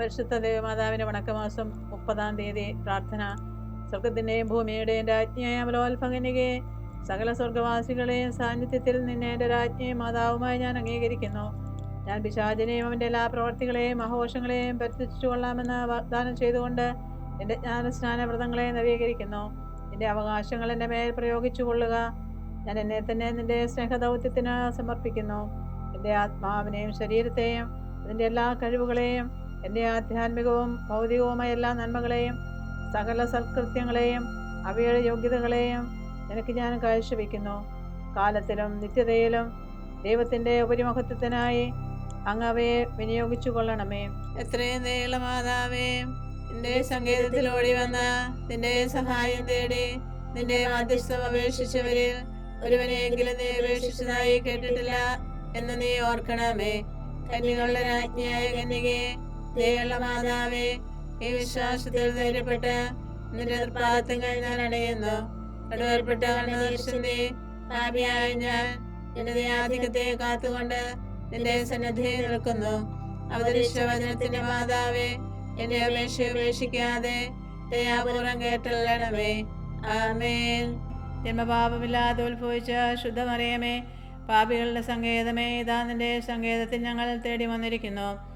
പരിശുദ്ധ ദേവമാതാവിന്റെ വണക്കമാസം മുപ്പതാം തീയതി പ്രാർത്ഥന. സ്വർഗത്തിന്റെയും ഭൂമിയുടെയും രാജ്ഞിയായ അമലോത്ഭകനികെ സകല സ്വർഗവാസികളെയും സാന്നിധ്യത്തിൽ നിന്നെ എന്റെ രാജ്ഞിയും മാതാവുമായി ഞാൻ അംഗീകരിക്കുന്നു. ഞാൻ പിശാചിനെയും അവന്റെ എല്ലാ പ്രവർത്തികളെയും മഹോഷങ്ങളെയും പരിധിച്ചു കൊള്ളാമെന്ന് വാഗ്ദാനം ചെയ്തുകൊണ്ട് എന്റെ ജ്ഞാനസ്നാന വ്രതങ്ങളെ നവീകരിക്കുന്നു. എന്റെ അവകാശങ്ങൾ എന്റെ മേൽ പ്രയോഗിച്ചു കൊള്ളുക. ഞാൻ എന്നെ തന്നെ നിന്റെ സ്നേഹദൗത്യത്തിന് സമർപ്പിക്കുന്നു. എന്റെ ആത്മാവിനെയും ശരീരത്തെയും അതിന്റെ എല്ലാ കഴിവുകളെയും എന്റെ ആധ്യാത്മികവും ഭൗതികവുമായ എല്ലാ നന്മകളെയും സകല സൽകൃത്യങ്ങളെയും അവയുടെ യോഗ്യതകളെയും നിനക്ക് ഞാൻ കാഴ്ചവെക്കുന്നു. കാലത്തിലും നിത്യതയിലും ദൈവത്തിന്റെ ഉപരിമഹത്വത്തിനായി അങ്ങ് അവയെ വിനിയോഗിച്ചു കൊള്ളണമേ എത്രയും നീളമാതാവേ നിന്റെ സങ്കേതത്തിൽ ഓടി വന്ന നിന്റെ സഹായം തേടി നിന്റെ മധ്യസ്ഥം അപേക്ഷിച്ചവരിൽ ഒരുവനെയെങ്കിലും നീ അപേക്ഷിച്ചതായി കേട്ടിട്ടില്ല എന്ന് നീ ഓർക്കണമേ. കന്യകളുടെ രാജ്ഞിയായ കന്യകയെ ദയുള്ള മാതാവേ ഈ വിശ്വാസത്തിൽ ധൈര്യപ്പെട്ട് നിന്റെ തൃപ്പാദത്തങ്ങൾ ഞാൻ അണയുന്നു കടുവേർപ്പെട്ട കണ്ണുദർശന്റെ പാപിയായ ഞാൻ എന്റെ ആധിക്യത്തെ കാത്തുകൊണ്ട് നിന്റെ സന്നദ്ധയിൽ നിൽക്കുന്നു. അവതരിച്ച വചനത്തിന്റെ മാതാവേ എന്റെ അപേക്ഷ ഉപേക്ഷിക്കാതെ ദയാപൂർവം കേട്ടല്ലണമേ. ആമേൻ. ജന്മപാപമില്ലാതെ ഉത്ഭവിച്ച ശുദ്ധമറിയമേ പാപികളുടെ സങ്കേതമേ ഇതാ നിന്റെ സങ്കേതത്തിൽ ഞങ്ങൾ തേടി വന്നിരിക്കുന്നു.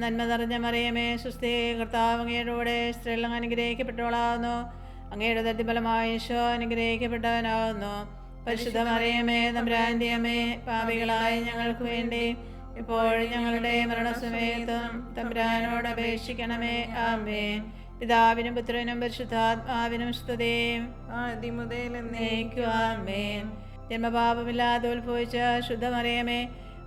നന്മ നിറഞ്ഞ മറിയമേ സുസ്ഥി കർത്താവ് അങ്ങയുടെ സ്ത്രീകൾ അനുഗ്രഹിക്കപ്പെട്ടവളാകുന്നു അങ്ങയുടെ തട്ടിഫലമായ ഈശോ അനുഗ്രഹിക്കപ്പെട്ടവനാകുന്നു പരിശുദ്ധ മറിയമേ തമ്പുരാന്റെ അമ്മേ പാപികളായ ഞങ്ങൾക്ക് വേണ്ടി ഇപ്പോൾ ഞങ്ങളുടെ മരണസമയത്തും തമ്പ്രാനോട് അപേക്ഷിക്കണമേ. ആമേ പിതാവിനും പുത്രനും പരിശുദ്ധാത്മാവിനും സ്തുതിയും ആദ്യമുതൽ ആമേ ജന്മപാപമില്ലാതെ ഉത്ഭവിച്ച ശുദ്ധമറിയമേ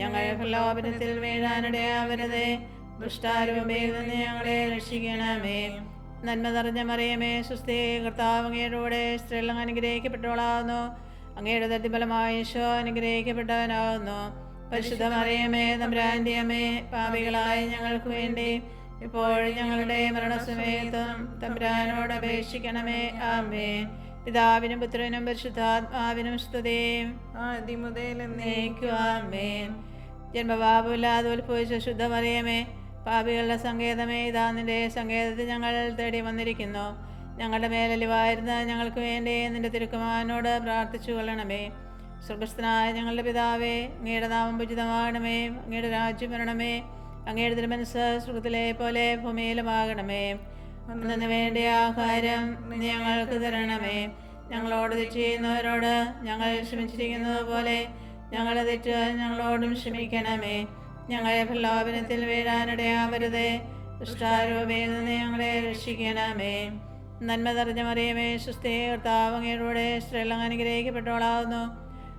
ഞങ്ങൾ പ്രലോഭനത്തിൽ വീഴാനിടയാവരുതേ ദുഷ്ടാരൂപയിൽ നിന്ന് ഞങ്ങളെ രക്ഷിക്കണമേ. നന്മ നിറഞ്ഞ മറിയമേ സുസ്ഥി കർത്താവ് അങ്ങയുടെ സ്ത്രീകൾ അനുഗ്രഹിക്കപ്പെട്ടവളാകുന്നു അങ്ങയുടെ തട്ടിഫലമായ ഈശോ അനുഗ്രഹിക്കപ്പെട്ടവനാകുന്നു പരിശുദ്ധ മറിയമേ നമ്പ്രാന്റെ അമ്മേ പാപികളായ ഞങ്ങൾക്ക് വേണ്ടി ഇപ്പോഴും ഞങ്ങളുടെ മരണസമയത്തും തമ്പ്രാനോട് അപേക്ഷിക്കണമേ. ആമേ പിതാവിനും പുത്രനും പരിശുദ്ധാത്മാവിനും സ്തുതിയും ആദ്യമുതൽ ആമേൻ. ജന്മപാപമില്ലാതെ ഉത്ഭവിച്ച ശുദ്ധമറിയമേ. പാപികളുടെ സങ്കേതമേ ഇതാ നിന്റെ സങ്കേതത്തിൽ ഞങ്ങൾ തേടി വന്നിരിക്കുന്നു. ഞങ്ങളുടെ മേലലിവായിരുന്ന ഞങ്ങൾക്ക് വേണ്ടി നിന്റെ തിരുക്കുമാനോട് പ്രാർത്ഥിച്ചു കൊള്ളണമേ. സ്വർഗസ്ഥനായ ഞങ്ങളുടെ പിതാവേ അങ്ങയുടെ നാമം ഉചിതമാകണമേ. അങ്ങയുടെ രാജ്യം വരണമേ. അങ്ങയുടെ തിരുമനസ് സുഖത്തിലെ പോലെ ഭൂമിയിലുമാകണമേ. അന്നു വേണ്ട ആഹാരം ഞങ്ങൾക്ക് തരണമേ. ഞങ്ങളോട് തെറ്റ് ചെയ്യുന്നവരോട് ഞങ്ങൾ ക്ഷമിച്ചിരിക്കുന്നത് പോലെ ഞങ്ങളെ തെറ്റ് ഞങ്ങളോടും ക്ഷമിക്കണമേ. ഞങ്ങളെ പ്രലോഭനത്തിൽ വീഴാനിടയാവരുതേ ദുഷ്ടാരൂപയിൽ നിന്ന് ഞങ്ങളെ രക്ഷിക്കണമേ. നന്മ നിറഞ്ഞ മറിയമേ സുസ്ഥേ കർത്താവ് അങ്ങയുടെ സ്ത്രീകൾ അനുഗ്രഹിക്കപ്പെട്ടവളാകുന്നു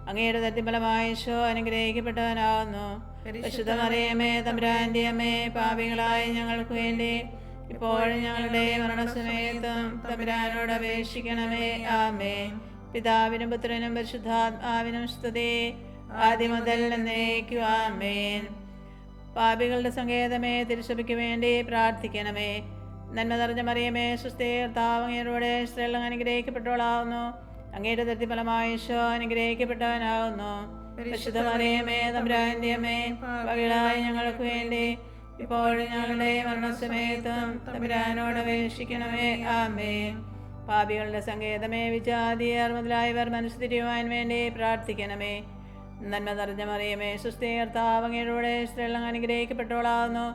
അങ്ങയുടെ തട്ടിഫലമായ അനുഗ്രഹിക്കപ്പെട്ടവനാകുന്നു പരിശുദ്ധ മറിയമേ തമ്പുരാന്റെ അമ്മേ പാപികളായ ഞങ്ങൾക്ക് വേണ്ടി ഇപ്പോഴും ഞങ്ങളുടെ മരണസമയത്തും തമ്പുരാനോട് അപേക്ഷിക്കണമേ. ആമേ പിതാവിനും പുത്രനും പരിശുദ്ധാത്മാവിനും സ്തുതി. ആദ്യം മുതൽ എന്നേക്കും ആമേൻ. പാപികളുടെ സങ്കേതമേ തിരുസഭയ്ക്ക് വേണ്ടി പ്രാർത്ഥിക്കണമേ. നന്മ നിറഞ്ഞ മറിയമേ സുസ്ഥീർത്താവങ്ങയുടെ സ്ത്രീകൾ അനുഗ്രഹിക്കപ്പെട്ടവളാവുന്നു. അങ്ങയുടെ തൃപ്തിഫലമായ ഈശോ അനുഗ്രഹിക്കപ്പെട്ടവനാവുന്നു. പരിശുദ്ധ മറിയമേ തമ്പുരാന്റെ അമ്മേ ഞങ്ങൾക്ക് വേണ്ടി ഇപ്പോഴും ഞങ്ങളുടെ മരണസമയത്തും തമ്പുരാനോട് അപേക്ഷിക്കണമേ. ആമേ പാപികളുടെ സങ്കേതമേ വിജാതിയർ മുതലായവർ മനസ്സുതിരിയുവാൻ വേണ്ടി പ്രാർത്ഥിക്കണമേ. നന്മ നിറഞ്ഞ മറിയമേ സുസ്ഥീർത്താവ് അങ്ങയുടെ സ്ത്രീകൾ അനുഗ്രഹിക്കപ്പെട്ടവളാകുന്നു.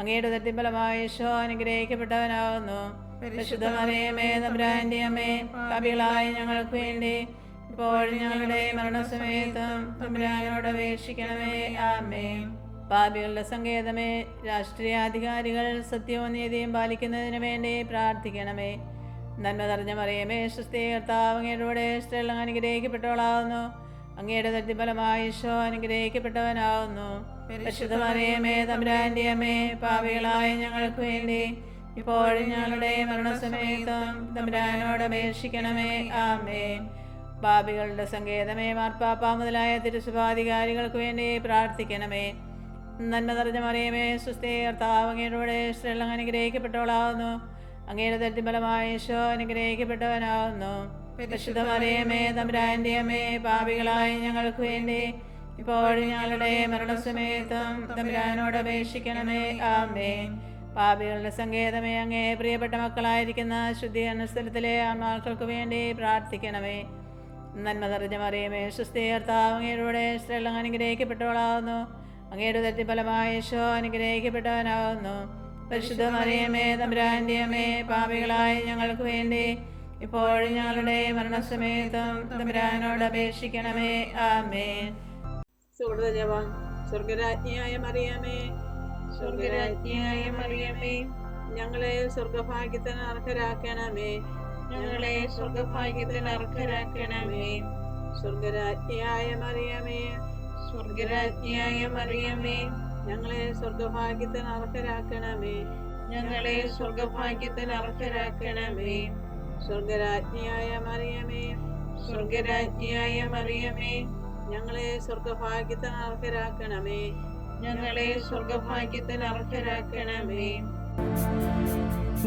അങ്ങയുടെ തട്ടിഫലമായ ഈശോ അനുഗ്രഹിക്കപ്പെട്ടവനാകുന്നു. പരിശുദ്ധ മറിയമേ തമ്പുരാന്റെ അമ്മേ പാപികളായ ഞങ്ങൾക്ക് വേണ്ടി ഇപ്പോൾ ഞങ്ങളുടെ മരണസമയത്തും തമ്പുരാനോട് അപേക്ഷിക്കണമേ. ആമേ പാപികളുടെ സങ്കേതമേ രാഷ്ട്രീയാധികാരികൾ സത്യവും നീതിയും പാലിക്കുന്നതിന് വേണ്ടി പ്രാർത്ഥിക്കണമേ. നന്മ നിറഞ്ഞ മറിയമേ സുസ്ഥീ കർത്താവ് അങ്ങയുടെ സ്ത്രീകൾ അനുഗ്രഹിക്കപ്പെട്ടവളാകുന്നു അങ്ങയുടെ തട്ടിഫലമായി ഈശോ അനുഗ്രഹിക്കപ്പെട്ടവനാവുന്നു. പരിശുദ്ധ മറിയമേ തമ്പുരാന്റെ അമ്മേ പാപികളായ ഞങ്ങൾക്ക് വേണ്ടി ഇപ്പോഴും ഞങ്ങളുടെ മരണസമയത്തും തമ്പുരാനോട് അപേക്ഷിക്കണമേ. ആമേ പാപികളുടെ സങ്കേതമേ മാർപ്പാപ്പ മുതലായ തിരുസുഭാധികാരികൾക്ക് വേണ്ടി പ്രാർത്ഥിക്കണമേ. നന്മ നിറഞ്ഞ മറിയമേ സുസ്ഥേ കർത്താവ് അങ്ങയുടെ സ്ത്രീകൾ അനുഗ്രഹിക്കപ്പെട്ടവളാവുന്നു അങ്ങയുടെ ഈശോ അനുഗ്രഹിക്കപ്പെട്ടവനാവുന്നു പരിശുദ്ധ മറിയമേ തമ്പുരാന്റെ അമ്മേ പാപികളായ ഞങ്ങൾക്ക് വേണ്ടി ഇപ്പോഴും ഞങ്ങളുടെ മരണസമയത്തും തമ്പുരാനോട് അപേക്ഷിക്കണമേ. ആമേ പാപികളുടെ സങ്കേതമേ അങ്ങേ പ്രിയപ്പെട്ട മക്കളായിരിക്കുന്ന ശുദ്ധീകരണ സ്ഥലത്തിലെ ആത്മാക്കൾക്ക് വേണ്ടി പ്രാർത്ഥിക്കണമേ. നന്മ നിറഞ്ഞ മറിയമേ സുസ്ഥീകർത്താവ് അങ്ങയുടെ അനുഗ്രഹിക്കപ്പെട്ടവളാവുന്നു അങ്ങയുടെ തട്ടിഫലമായ യേശോ അനുഗ്രഹിക്കപ്പെട്ടവനാകുന്നു. പരിശുദ്ധ മറിയമേ തമ്പുരാന്റെ പാപികളായ ഞങ്ങൾക്ക് വേണ്ടി ഇപ്പോഴും ഞങ്ങളുടെ മരണസമയത്തും തമ്പുരാനോട് അപേക്ഷിക്കണമേ. ആമേ സ്വർഗരാജ്ഞിയായ മറിയമേ സ്വർഗരാജ്ഞിയായ മറിയമേ ഞങ്ങളെ സ്വർഗഭാഗ്യത്തിന് അർഹരാക്കണമേ. ഞങ്ങളെ സ്വർഗഭാഗ്യത്തിന് അർഹരാക്കണമേ. സ്വർഗരാജ്ഞിയായ മറിയമേ സ്വർഗരാജ്ഞിയായ മറിയമേ ഞങ്ങളെ സ്വർഗഭാഗ്യത്തിന് അർഹരാക്കണമേ. ഞങ്ങളെ സ്വർഗഭാഗ്യത്തിന് അർഹരാക്കണമേ. സ്വർഗരാജ്ഞിയായ മറിയമേ സ്വർഗരാജ്ഞിയായ മറിയമേ ഞങ്ങളെ സ്വർഗഭാഗ്യത്തിന് അർഹരാക്കണമേ. ഞങ്ങളെ സ്വർഗഭാഗ്യത്തിന് അർഹരാക്കണമേ.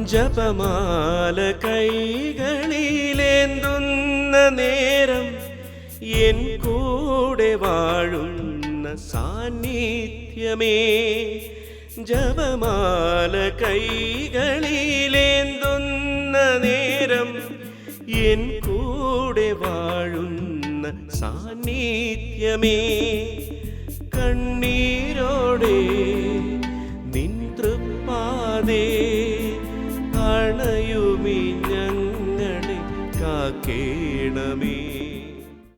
ജപമാല കൈകളിലേന്തുന്ന നേരം എൻ കൂടെ വാഴുന്ന സാന്നിധ്യമേ ജപമാല കൈകളിലേന്തുന്ന നേരം എൻ കൂടെ വാഴുന്ന സാന്നിധ്യമേ കണ്ണീരോടെ നിൻ അണയുമി ഞങ്ങളെ കാക്കേണമേ.